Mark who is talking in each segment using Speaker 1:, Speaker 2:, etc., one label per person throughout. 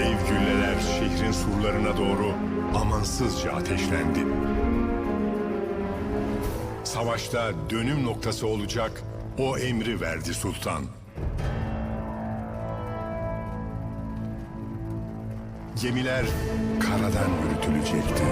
Speaker 1: Dev gülleler şehrin surlarına doğru amansızca ateşlendi. Savaşta dönüm noktası olacak o emri verdi sultan. Gemiler karadan yürütülecekti.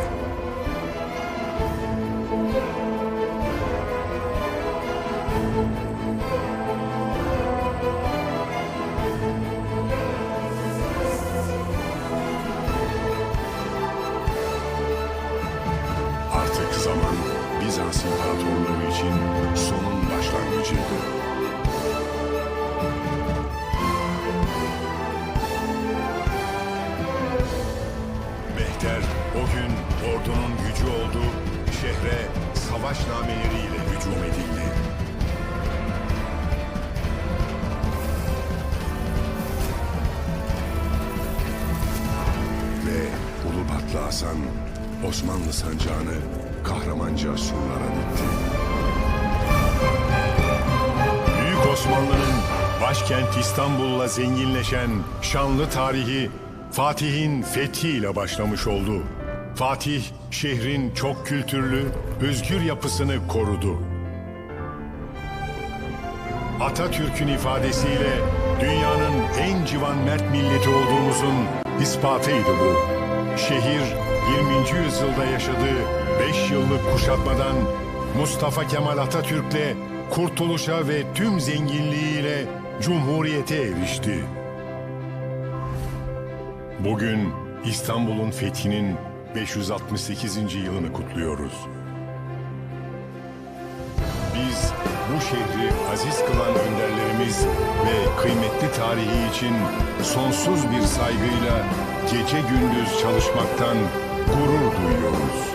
Speaker 1: Zaman Bizans İmparatorluğu için sonun başlangıcıydı. Mehter o gün ordunun gücü oldu, şehre savaş nameleriyle hücum edildi. Ve Ulubatlı Hasan Osmanlı sancağını kahramanca surlara dikti. Büyük Osmanlı'nın başkent İstanbul'la zenginleşen şanlı tarihi Fatih'in fethiyle başlamış oldu. Fatih şehrin çok kültürlü, özgür yapısını korudu. Atatürk'ün ifadesiyle dünyanın en civan mert milleti olduğumuzun ispatıydı bu. Şehir 20. yüzyılda yaşadığı 5 yıllık kuşatmadan Mustafa Kemal Atatürk'le kurtuluşa ve tüm zenginliğiyle cumhuriyete erişti. Bugün İstanbul'un fethinin 568. yılını kutluyoruz. Biz bu şehri aziz kılan önderlerimiz ve kıymetli tarihi için sonsuz bir saygıyla gece gündüz çalışmaktan gurur duyuyoruz.